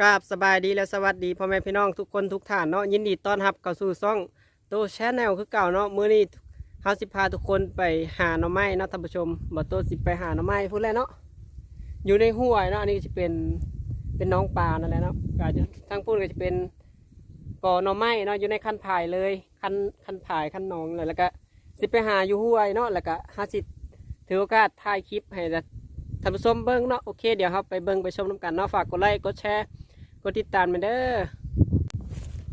กราบสบายดีและสวัสดีพ่อแม่พี่น้องทุกคนทุกท่านเนาะยินดีต้อนรับเข้าสู่ซ่องโตแชนแนลคือเก่าเนาะมื้อนี้เฮาสิพาทุกคนไปหาหน่อไม้เนาะท่านผู้ชมบ่โตสิไปหาหน่อไม้พูดแล้วเนาะอยู่ในห้วยเนาะอันนี้ก็จะเป็นเป็นน้องปลานั่นแหละเนาะก็จะทางพูดก็จะเป็นก่อหน่อไม้เนาะอยู่ในคันผายเลยคันคันผายคันหนองเลยแล้วก็สิไปหาอยู่ห้วยเนาะแล้วก็หาสิถือโอกาสถ่ายคลิปให้ท่านผู้ชมเบิ่งเนาะโอเคเดี๋ยวเราไปเบิ่งไปชมน้ำกันเนาะฝากกดไลค์กดแชร์ กดติดตามมาเด้อ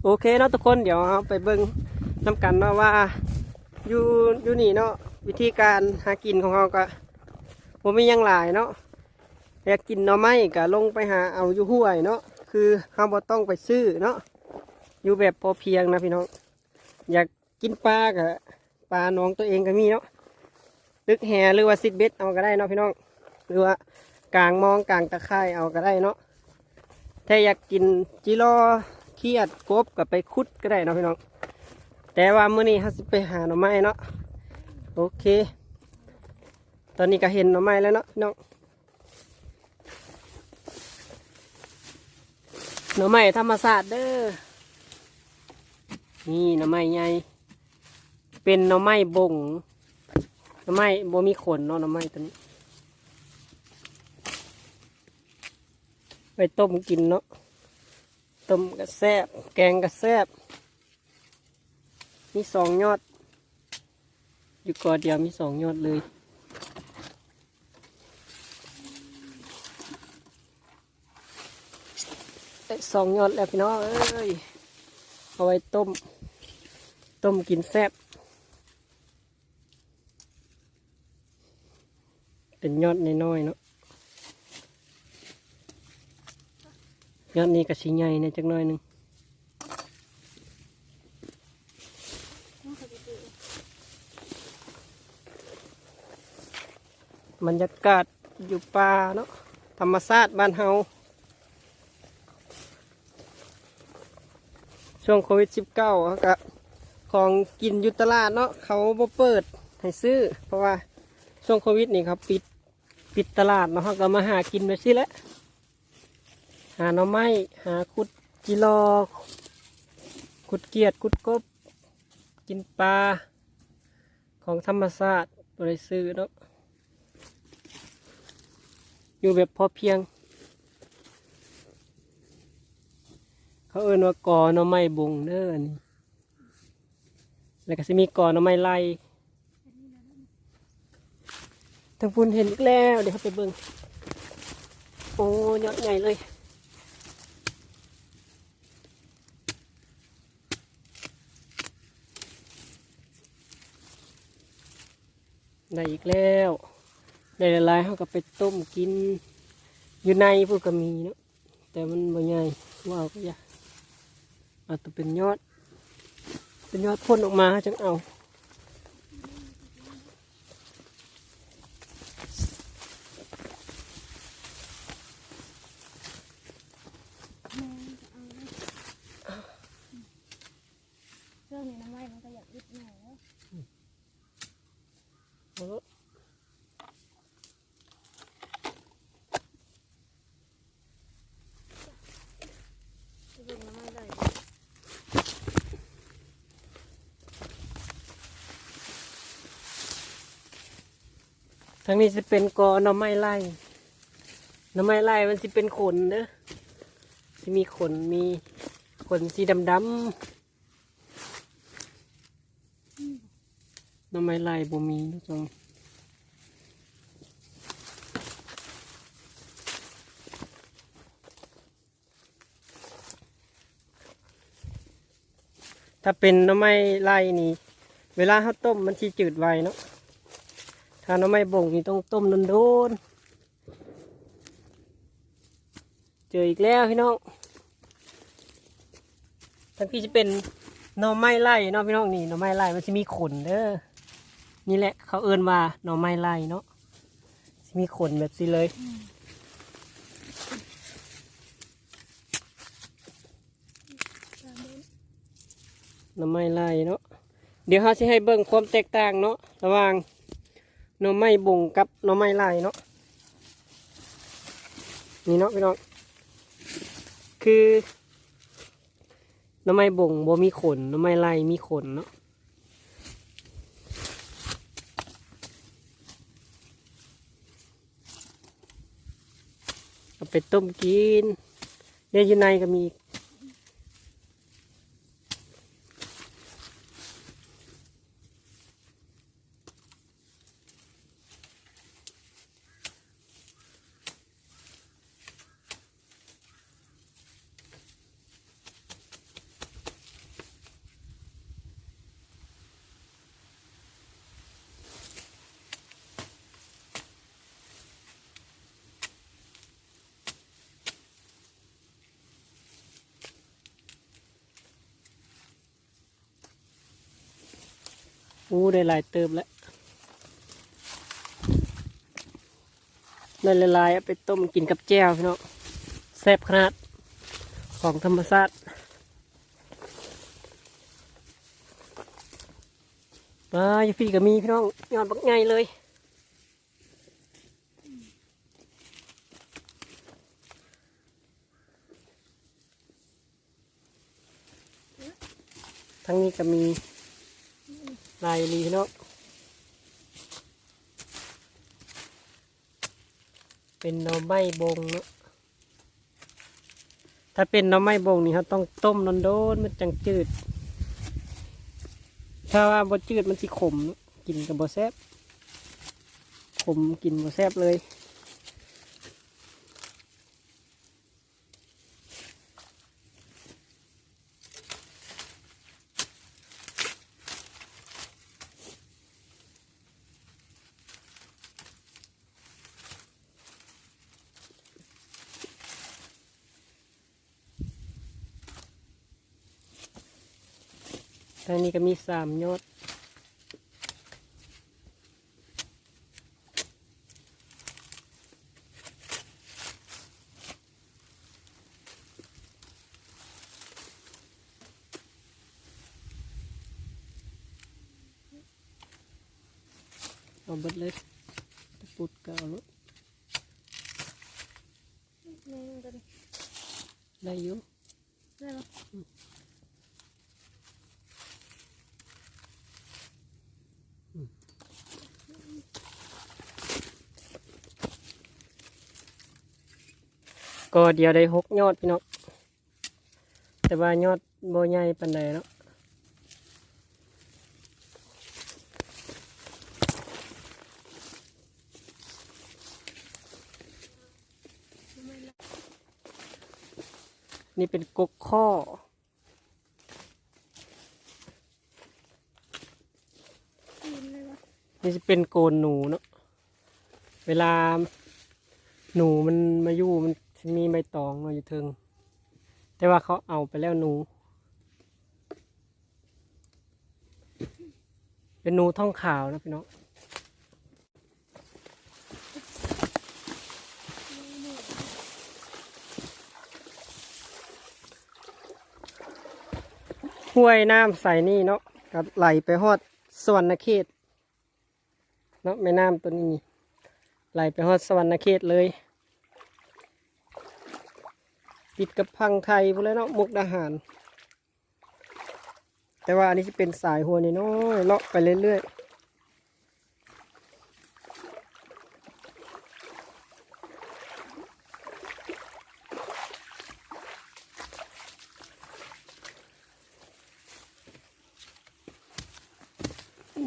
โอเคเนาะทุกคนเดี๋ยวเราไปเบิ่งน้ำกันเนาะว่าอยู่อยู่นี่เนาะวิธีการหากินของเราก็ผมมียังหลายเนาะอยากกินหน่อไม้ก็ลงไปหาเอาอยู่ห้วยเนาะคือเราบ่ต้องไปซื้อเนาะอยู่แบบพอเพียงนะพี่น้อง อยากกินปลาก็ปลาน้องตัวเองก็มีเนาะตึกแหหรือว่าซิดเบ็ดเอาก็ได้เนาะพี่น้อง หรือว่ากลางมองกลางตะไคร่เอาก็ได้เนาะ ถ้าอยากกินจิโร่เครียดกบก็ไปคุดก็ได้นะพี่น้อง แต่ว่ามื้อนี้ฮัสไปหาหน่อไม้เนาะ โอเค ตอนนี้ก็เห็นหน่อไม้แล้วเนาะพี่น้อง หน่อไม้ธรรมศาสตร์เด้อ นี่หน่อไม้ใหญ่ เป็นหน่อไม้บงหน่อไม้บ่มีขนเนาะหน่อไม้ตัวนี้ ไปต้มกินเนาะต้มกระแซบแกงกระแซบมีสองยอด อยู่กอเดียวมีสองยอดเลยได้สองยอดแล้วพี่น้องเอ้ยเอาไว้ต้ม ต้มกินแซบเป็นยอดน้อยๆเนาะ ยอดนี้ก็สีใหญ่เนี่ยจักหน่อยหนึ่งบรรยากาศอยู่ป่าเนาะธรรมชาติบ้านเฮาช่วงโควิด -19 เขาก็ของกินอยู่ตลาดเนาะเขาบ่เปิดให้ซื้อ เพราะว่าช่วงโควิดนี่เขาปิดปิดตลาดเนาะเขาก็มาหากินไปสิแหล้ว หาหน่อไม้ หาขุดจิรอขุดเกียดขุดกบ กินปลา ของธรรมชาติบริซื้อเนาะอยู่แบบพอเพียง เขาเอิ้นว่ากอหน่อไม้บงเด้อนนี่แล้วก็จะมีกอหน่อไม้ไล่ทางพุ่นเห็นอีกแล้ว เดี๋ยวเขาไปเบิ่งโอ้ยอดใหญ่เลย ได้อีกแล้วได้หลายๆเขาก็ไปต้มกิน อยู่ในพวกก็มีเนาะแต่มันบ่ใหญ่ว่าเอาก็ยากอาแตัวเป็นยอด เป็นยอดพ่นออกมาจังเอา เรื่องนี้น้ำไม้มันก็อยากยึดหน่อยแล้ว เอาเถอะ จะเป็นน้ำไม้ได้ ทางนี้จะเป็นกอหน่อไม้ไล่หน่อไม้ไล่มันจะเป็นขนเด้อจะมีขนมีขนสีดำดำหน่อไม้ไล่บ่มีนะจังถ้าเป็นหน่อไม้ไล่นี่ เวลาเขาต้มมันทีจืดไวเนาะ ถ้าน้ำไม่บ่งนี่ต้องต้มนโดนๆเจออีกแล้วพี่น้องทั้งที่จะเป็นหน่อไม้ไล่เนาะพี่น้องนี่หน่อไม้ไล่มันจะมีขนเด้อนี่แหละ เขาเอิ้นว่าหน่อไม้ไล่เนาะจะมีขนแบบนี้เลยหน่อไม้ไล่เนาะเดี๋ยวเขาจะให้เบิ่งความแตกต่างเนาะระหว่าง หน่อไม้บ่งกับหน่อไม้ลายเนาะนี่เนาะพี่น้องคือหน้ำไม้บ่งบ่มีขนหน้ำไม้ไล่มีขนเนาะเอาไปต้มกินเดี๋ยวอยู่ในก็มี อู้ได้ลายเติมแล้วได้ละลายเอาไปต้มกินกับแจ่วพี่น้องแซ่บขนาดของธรรมชาติมาอยู่พี่ก็มีพี่น้องยอดบักไงเลยทั้งนี้ก็มี ลายลีเนาะเป็นหน่อไม้บงเนาะถ้าเป็นหน่อไม้บงนี่เขาต้องต้มนอนโดนมันจังจืด ถ้าว่าบ่จืดมันสิขมเนาะกินกับบ่แซ่บขมกินบ่แซ่บเลย ทางนี้ก็มีสามยอด เอาเบิดเลยตะปุดก็เอาแล้วแม่มันก็ได้ได้อยู่ได้ปะ ก็เดียวได้หกยอดพี่น้องแต่ว่ายอดโบใหญ่ปันใดเนาะนี่เป็นกกข้อ นี่จะเป็นโกนหนูเนาะ เวลาหนูมันมาอยู่มัน มีใบตองมาอยู่เทิง แต่ว่าเขาเอาไปแล้วหนู เป็นหนูท่องขาวนะพี่น้องห้วยน้ำใสนี่เนาะก็ไหลไปฮอดสวรรณเขตเนาะแม่น้ำตัวนี้ไหลไปฮอดสวรรณเขตเลย ติดกับพังไทยพวกแล้วเนาะมุกดาหาร แต่ว่าอันนี้จะเป็นสายหัวนี่น้อยเลาะไปเรื่อยๆ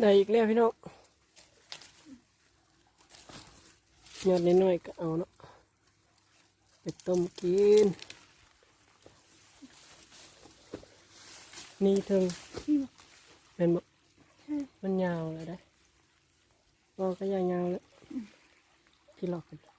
ได้อีกแล้วพี่น้องยอดน้อยๆก็เอาเนาะไปต้มกิน นี่ถึงนี่ปะเป็นบ่ใช่มันยาวเลยได้บอกก็ยาวยาวแล้วที่หลอกกัน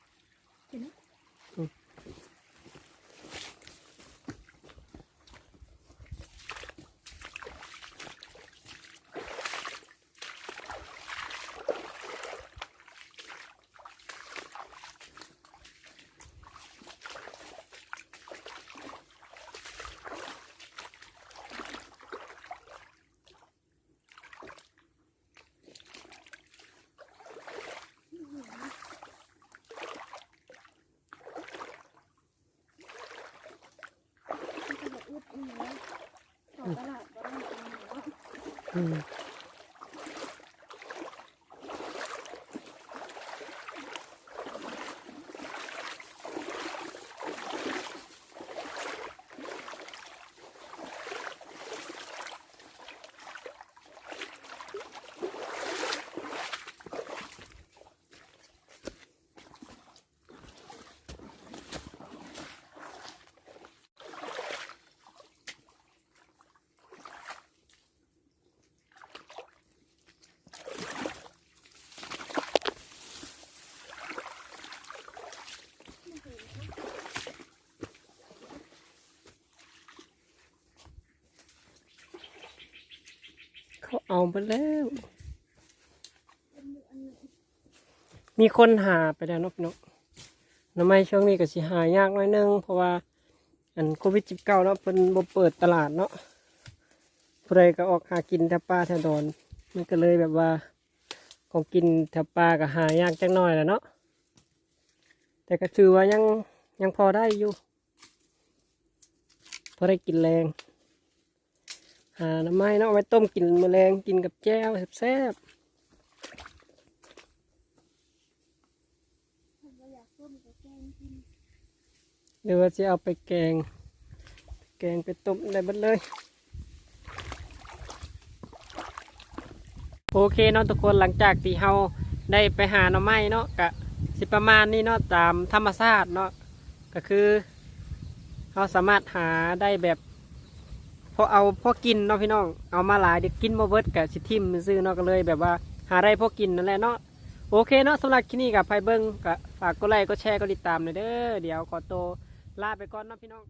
อืม เอาไปแล้ว มีคนหาไปแล้วนาะพี่น้องหน้ำไม้ช่วงนี้ก็สิหายากน่อยนึงเพราะว่า อันโควิด19เนาะเพิ่นบ่เปิดตลาดเนาะผู้ใดก็ออกหากินแถวป่าแถวดอน มันก็เลยแบบว่า ของกินแถวป่าก็หายากจักหน่อยแหล้วเนาะแต่ก็ถือว่ายังยังพอได้อยู่พอได้กินแรง หาน้ำไม้เนาะเอาไว้ต้มกินมแมลงกินกับแจ้วแซ่บผมก็อยากต้มกับแกงกินๆหรือว่าจะเอาไปแกง แกงไปต้มได้หมดเลย โอเคเนาะทุกคนหลังจากที่เฮาได้ไปหาหน่อไม้เนาะกะสิประมาณนี้เนาะตามธรรมชาติเนาะก็คือเราสามารถหาได้แบบ พอเอาพอกินเนาะพี่น้องเอามาหลายเดี๋ยวกินมาเบิดกับสิทิมซื้อเนาะก็เลยแบบว่าหาได้พอกินนั่นแหละเนาะโอเคเนาะสำหรับคลิปนี้กับไพเบิ้งกับฝากกดไลค์กดแชร์กดติดตามหน่อยเด้อเดี๋ยวขอตัวลาไปก่อนเนาะพี่น้อง